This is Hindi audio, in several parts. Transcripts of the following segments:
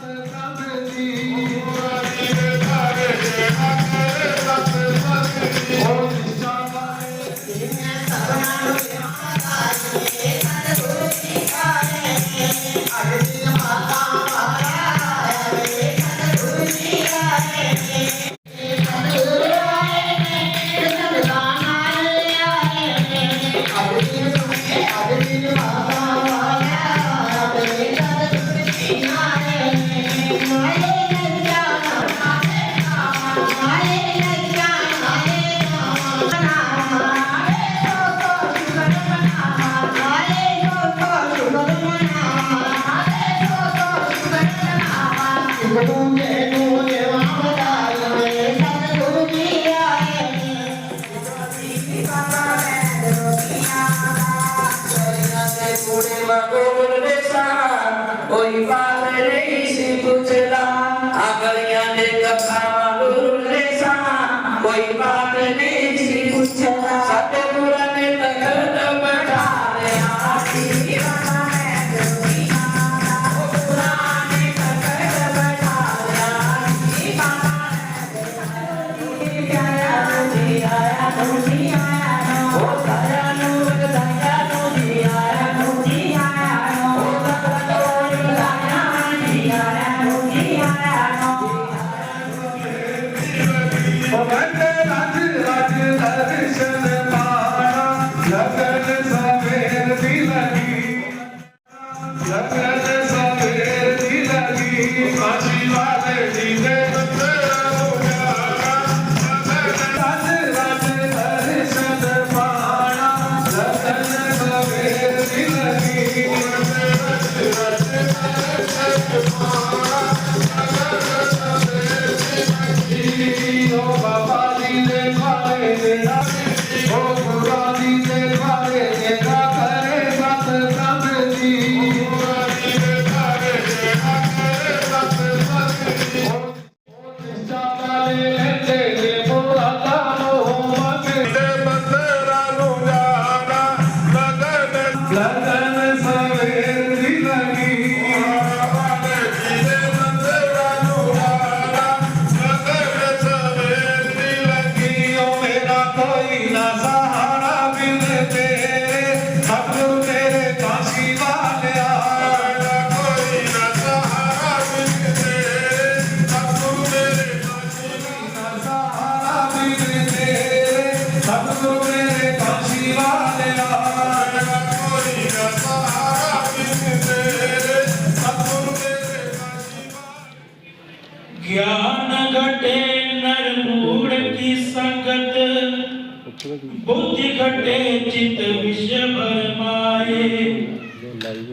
Santa Catalina. Because बुद्धि घटे चित विषय भरमाए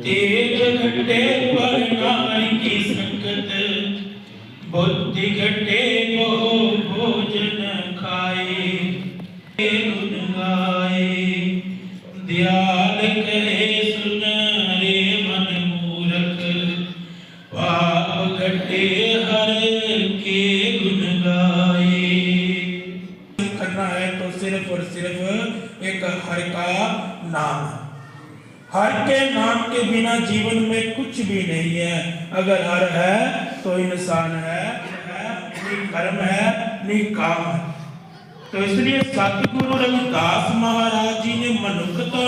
तेज घटे पर की संगत। बुद्धि घटे एक हर का नाम है। हर के नाम के बिना जीवन में कुछ भी नहीं है। अगर हर है तो इंसान है नहीं कर्म है नहीं काम है। तो इसलिए सतगुरु रविदास महाराज जी ने मनुष्यता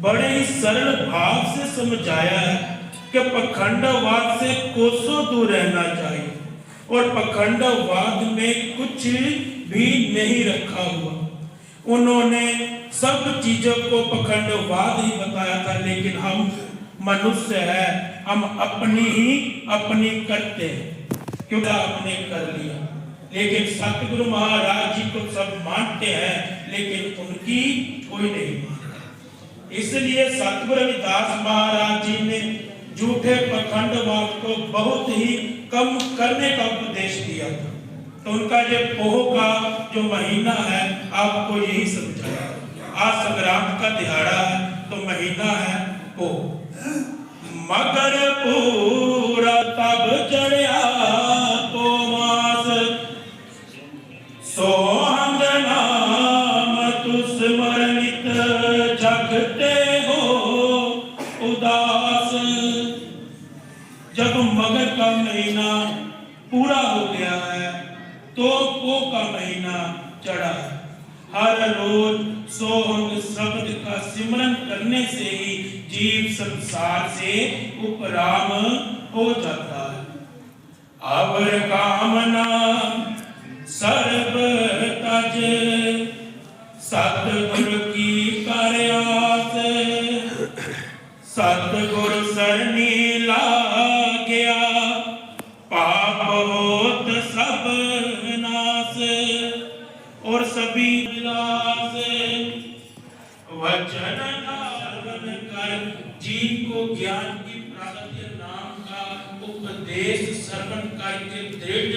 बड़े ही सरल भाव से समझाया है कि पखंडवाद से कोसों दूर रहना चाहिए और पखंडवाद में कुछ भी नहीं रखा हुआ। उन्होंने सब चीज़ों को पखंडवाद ही बताया था, लेकिन हम मनुष्य है, हम अपनी ही अपनी करते हैं। क्योंकि आपने कर लिया। लेकिन सतगुरु महाराज जी को सब मानते हैं, लेकिन उनकी कोई नहीं मानता। इसलिए सतगुरु रविदास महाराज जी ने झूठे पखंडवाद को बहुत ही कम करने का उपदेश दिया था। तो उनका ये पोह का जो महीना है, आपको यही समझाया। आज संक्रांत का दिहाड़ा है तो महीना है पोह। मगर पूरा तब चढ़िया जीव संसार से उपराम हो जाता है अवर कामना सर्व तज सतगुर की कर सतगुर सरनी कागतीय नाम का उपदेश श्रवण करके दृढ़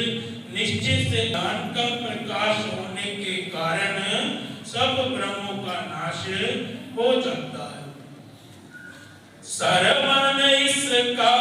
निश्चय से ज्ञान का प्रकाश होने के कारण सब ब्रह्मों का नाश हो जाता है। सर्वन इसका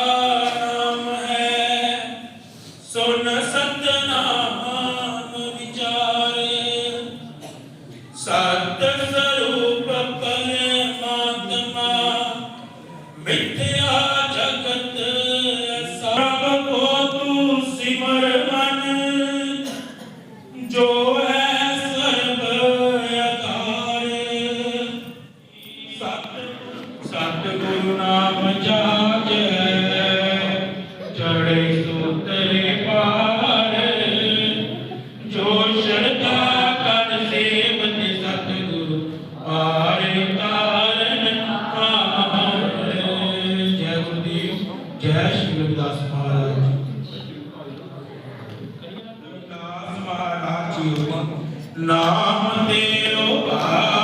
ਨਾਮ ਤੇਰੋ ਆ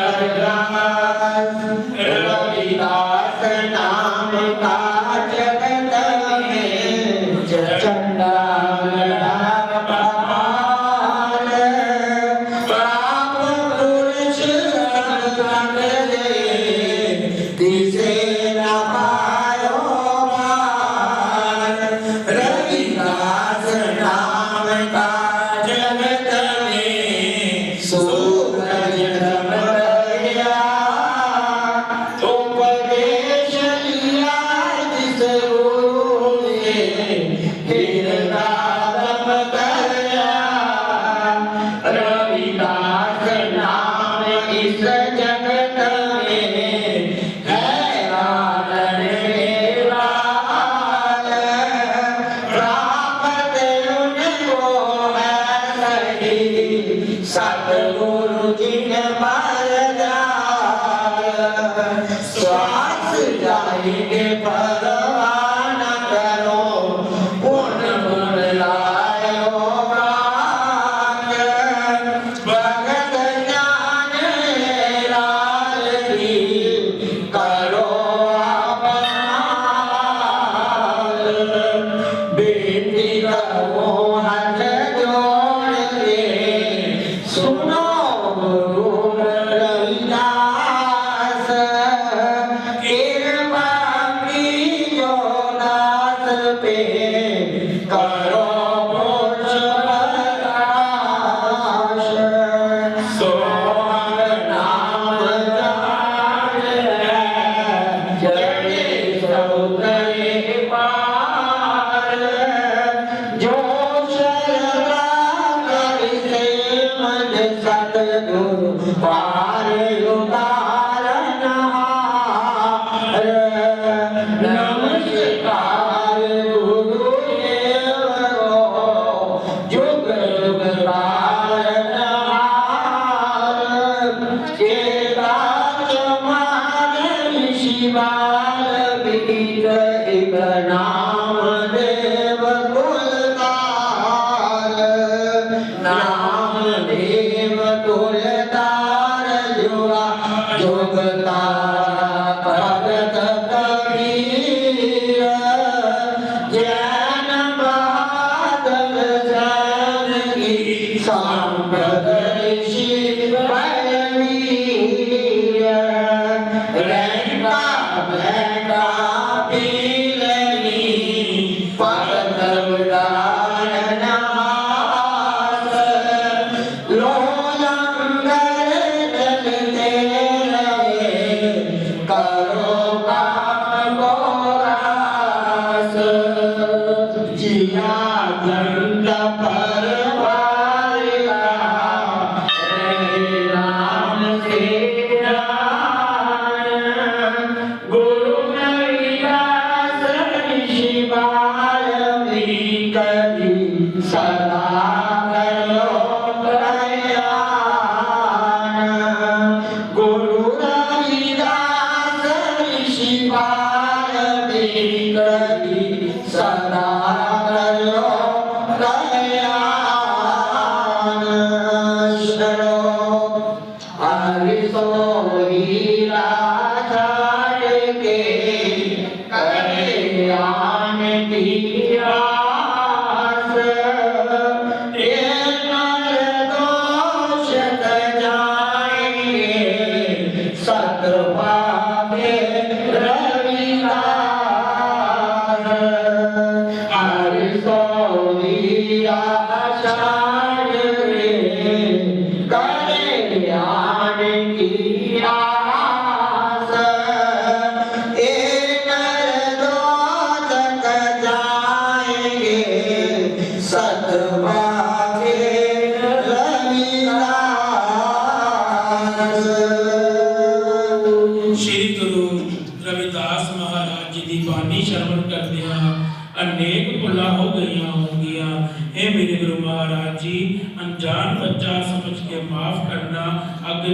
পাইতে পারা पे Sangha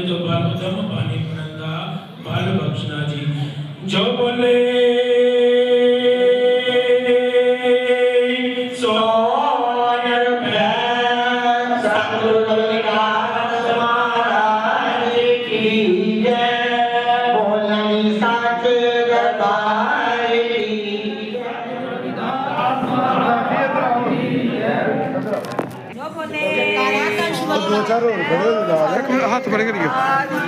तो परम धम पानी बाल भक्षणा जी। जो बोले Santo, Maria